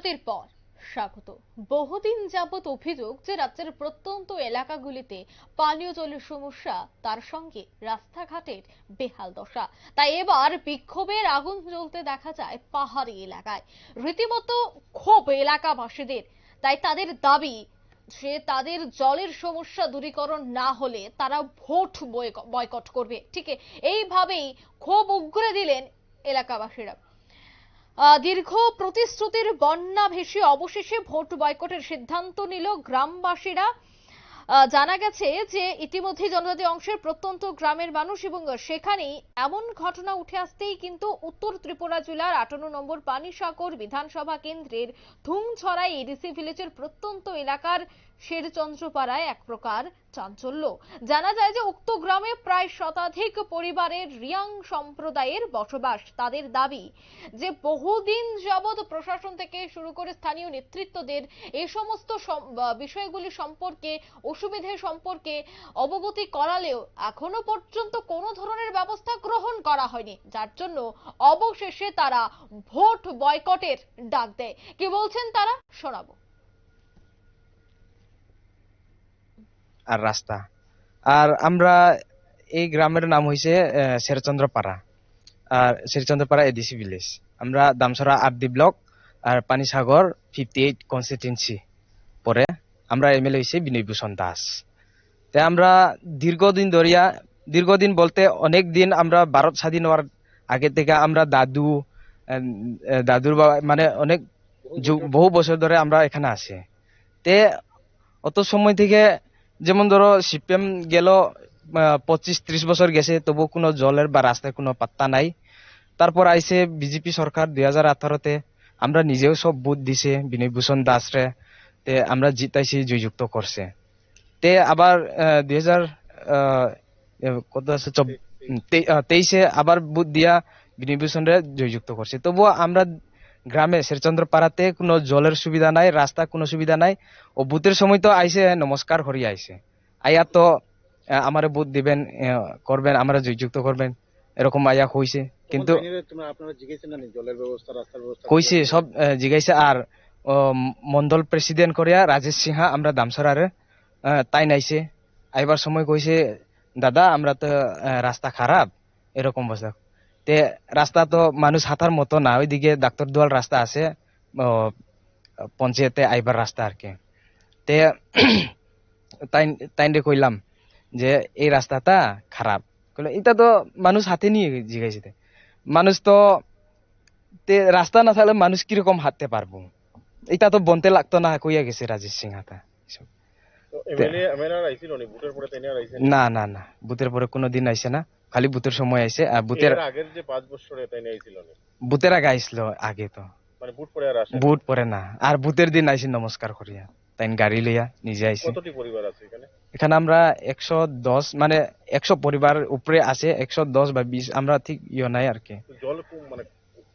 বিরতির পর। স্বাগত। বহুদিন যাবৎ অভিযোগ যে রাজ্যের প্রত্যন্ত এলাকাগুলিতে পানীয় জলের সমস্যা, তার সঙ্গে রাস্তাঘাটের বেহাল দশা। তাই এবার বিক্ষোভের আগুন জ্বলতে দেখা যায় পাহাড়ি এলাকায়। রীতিমতো ক্ষোভ এলাকাবাসীদের। তাই তাদের দাবি যে তাদের জলের সমস্যা দূরীকরণ না হলে তারা ভোট বয়ক- বয়কট করবে। ঠিক এইভাবেই ক্ষোভ উগরে দিলেন এলাকাবাসীরা। দীর্ঘ প্রতিশ্রুতির বন্যা ভেসে অবশেষে ভোট বয়কটের সিদ্ধান্ত নিল গ্রামবাসীরা। জানা গেছে যে ইতিমধ্যে জনজাতি অংশের প্রত্যন্ত গ্রামের মানুষ এবং সেখানেই এমন ঘটনা উঠে আসতেই কিন্তু উত্তর ত্রিপুরা জেলার আটান্ন নম্বর পানিসাগর বিধানসভা কেন্দ্রের ধুমছড়াই এডিসি ভিলেজের প্রত্যন্ত এলাকার শেরচন্দ্রপাড়ায় এক প্রকার চাঞ্চল্য। জানা যায় যে, উক্ত গ্রামে প্রায় শতাধিক পরিবারের রিয়াং সম্প্রদায়ের বসবাস তাদের দাবি যে, বহুদিন যাবৎ প্রশাসন থেকে শুরু করে স্থানীয় নেতৃত্বদের এই সমস্ত বিষয়গুলি সম্পর্কে, অসুবিধে সম্পর্কে অবগতি করালেও এখনও পর্যন্ত কোনো ধরনের ব্যবস্থা গ্রহণ করা হয়নি। যার জন্য অবশেষে তারা ভোট বয়কটের ডাক দেয়। কি বলছেন তারা? শোনাবো। আর রাস্তা। আর আমরা এই গ্রামের নাম হয়েছে শেরচন্দ্রপাড়া। আর শেরচন্দ্রপাড়া এডিসি ভিলেজ আমরা দামসরা আরডি ব্লক আর পানিসাগর ফিফটি এইট কনস্টিটিউন্সি পরে আমরা এমএলএ হয়েছে বিনয় ভূষণ দাস। তাই আমরা দীর্ঘদিন ধরিয়া, দীর্ঘদিন বলতে অনেক দিন আমরা ভারত স্বাধীন হওয়ার আগে থেকে আমরা দাদু দাদুর বাবা মানে অনেক বহু বছর ধরে আমরা এখানে আছি। তে অত সময় থেকে যেমন ধরো সিপিএম গেল পঁচিশ ত্রিশ বছর গেছে তবু কোনো জলের বা রাস্তায় কোনো পাত্তা নাই। তারপর আইসে বিজেপি সরকার দুই হাজার আঠারোতে আমরা নিজেও সব বুথ দিছে বিনয় ভূষণ দাসরে তে আমরা জিতাইছি জয়যুক্ত করছে। তে আবার দুই হাজার কত আছে তেইশে আবার বুথ দিয়া বিনয় ভূষণরে জয়যুক্ত করছে। তবুও আমরা গ্রামে শেরচন্দ্র পাড়াতে কোনো জলের সুবিধা নাই রাস্তা কোনো সুবিধা নাই। ও বুথের সময় তো আইসে নমস্কার করি আইসে। আইয়া তো আমারে বুথ দিবেন করবেন আমরা জয়যুক্ত করবেন এরকম আইয়া কইছে। কিন্তু কইছে সব জিগাইছে আর মন্ডল প্রেসিডেন্ট করিয়া রাজেশ সিংহা আমরা দামসরারে তাই নাইছে। আইবার সময় কইছে দাদা আমরা তো রাস্তা খারাপ। এরকম বসে তে রাস্তা তো মানুষ হাঁটার মতো না ওইদিকে ডাক্তার দুয়াল রাস্তা আছে পঞ্চায়েতে আইবার রাস্তা আর কি। তে তাই তাইন্ডে কইলাম যে এই রাস্তাটা খারাপ কইলে এটা তো মানুষ হাতে নিয়ে জিগাইছে। মানুষ তো তে রাস্তা না থাকলে মানুষ কীরকম হাঁটতে পারব এটা তো বনতে লাগতো না কইয়া গেছে রাজেশ এমএলএ আইছিল নি? তাই না? না বুথের পরে কোনো দিন আইসে না। খালি বুথের সময় আইসে আর বুথের এর আগের যে পাঁচ বছরে তাই আইছিল নি বুথের আগে আইসলো আগে তো। মানে ভোট পরে আর আসে বুথ পরে না। আর বুথের দিন আইসি নমস্কার করিয়া। তাই গাড়ি লইয়া নিজে আইসি কতটি পরিবার আছে এখানে? এখানে আমরা একশো দশ মানে একশো পরিবার উপরে আছে একশো দশ বা বিশ আমরা ঠিক ইয়ে নাই আর কি। জল মানে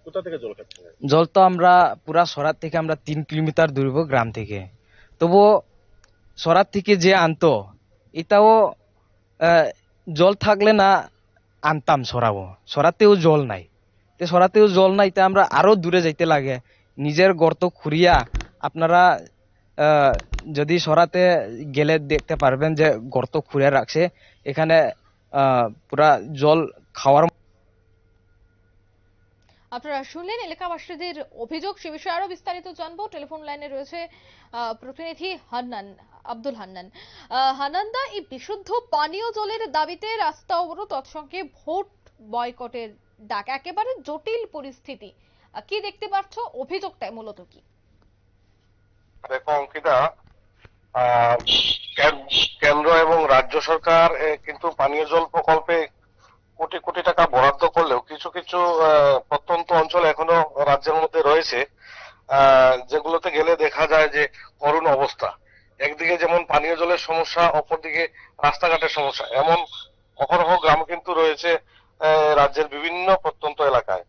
কোথা থেকে জল খাচ্ছে? জল তো আমরা পুরা সরাত থেকে আমরা তিন কিলোমিটার দূরব গ্রাম থেকে। তবুও সরাত থেকে যে আনতো এটাও জল থাকলে না আনতাম সরাবো সরাতেও জল নাই। তে সরাতেও জল নাই, তে আমরা আরও দূরে যাইতে লাগে। নিজের গর্ত খুঁড়িয়া আপনারা যদি সরাতে গেলে দেখতে পারবেন যে গর্ত খুঁড়ে রাখছে। এখানে পুরা জল খাওয়ার আপনারা শুনলেন এলাকাবাসীদের অভিযোগ, সে বিষয়ে আরও বিস্তারিত জানব। টেলিফোন লাইনে রয়েছে প্রতিনিধি হান্নান। আব্দুল হান্নান। আহ, হান্নানদা এই বিশুদ্ধ পানীয় জলের দাবিতে রাস্তা অবরোধ তৎসঙ্গে ভোট বয়কটের ডাক একেবারে জটিল পরিস্থিতি। কি দেখতে পাচ্ছ? অভিযোগটাই মূলত কি? দেখো অঙ্কিতা কেন্দ্র এবং রাজ্য সরকার কিন্তু পানীয় জল প্রকল্পে কোটি কোটি টাকা বরাদ্দ করলেও কিছু কিছু প্রত্যন্ত অঞ্চল এখনও রাজ্যের মধ্যে রয়েছে যেগুলোতে গেলে দেখা যায় যে করুণ অবস্থা। একদিকে যেমন পানীয় জলের সমস্যা অপরদিকে রাস্তাঘাটের সমস্যা। এমন অহরহ গ্রাম কিন্তু রয়েছে রাজ্যের বিভিন্ন প্রত্যন্ত এলাকায়।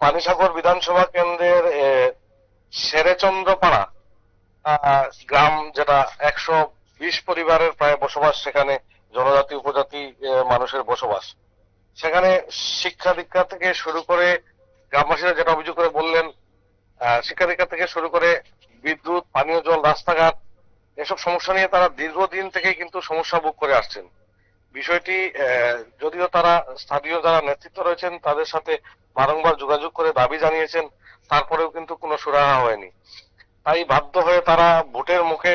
পানিসাগর বিধানসভা কেন্দ্রের আহ, গ্রাম যেটা একশো বিশ পরিবারের প্রায় বসবাস সেখানে জনজাতি উপজাতি মানুষের বসবাস। সেখানে শিক্ষা দীক্ষা থেকে শুরু করে গ্রামবাসীরা যেটা অভিযোগ করে বললেন আহ, শিক্ষাদীক্ষা থেকে শুরু করে বিদ্যুৎ, পানীয় জল, রাস্তাঘাট, এসব সমস্যা নিয়ে তারা দীর্ঘদিন থেকেই কিন্তু সমস্যা ভোগ করে আসছেন। বিষয়টি যদিও তারা স্থানীয় যারা নেতৃত্ব রয়েছেন, তাদের সাথে বারংবার যোগাযোগ করে দাবি জানিয়েছেন, তারপরেও কিন্তু কোনো সুরাহা হয়নি। তাই বাধ্য হয়ে তারা ভোটের মুখে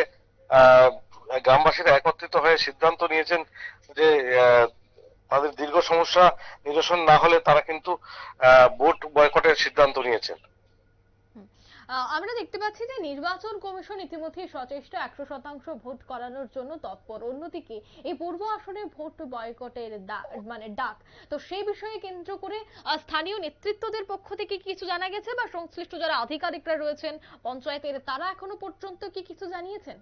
গ্রামবাসীরা একত্রিত হয়ে সিদ্ধান্ত নিয়েছেন যে তাদের দীর্ঘ সমস্যা নিরসন না হলে তারা কিন্তু ভোট বয়কটের সিদ্ধান্ত নিয়েছেন। আমরা দেখতে পাচ্ছি যে নির্বাচন কমিশন ইতিমধ্যে সচেষ্ট একশো শতাংশ ভোট করানোর জন্য তৎপর। অন্যদিকে এই পূর্ব আসনে ভোট বয়কটের মানে ডাক। তো সেই বিষয়ে কেন্দ্র করে স্থানীয় নেতৃত্বদের পক্ষ থেকে কিছু জানা গেছে বা সংশ্লিষ্ট যারা আধিকারিকরা রয়েছেন, পঞ্চায়েতের তারা এখনও পর্যন্ত কি কিছু জানিয়েছেন?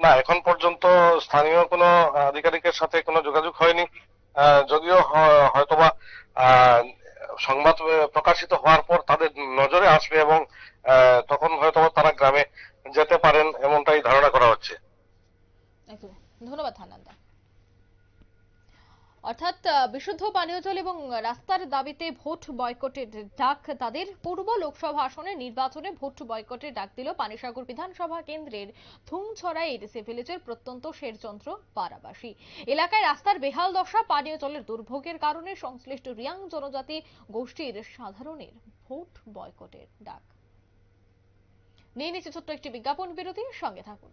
না, এখন পর্যন্ত স্থানীয় কোনো আধিকারিকের সাথে কোনো যোগাযোগ হয়নি। যদিও হয়তোবা সংবাদ প্রকাশিত হওয়ার পর তাদের নজরে আসবে এবং বিশুদ্ধ পানীয় জল এবং রাস্তার দাবিতে ভোট বয়কটের ডাক। তাদের পূর্ব লোকসভা আসনে নির্বাচনে ভোট বয়কটের ডাক দিল পানিসাগর বিধানসভা কেন্দ্রের থুংছড়া এডিসি ভিলেজের প্রত্যন্ত শেরচন্দ্র পাড়াবাসী। এলাকায় রাস্তার বেহাল দশা, পানীয় জলের দুর্ভোগের কারণে সংশ্লিষ্ট রিয়াং জনজাতি গোষ্ঠীর সাধারণের ভোট বয়কটের ডাক। নিয়ে নিচ্ছে ছোট্ট একটি বিজ্ঞাপন বিরতির সঙ্গে থাকুন।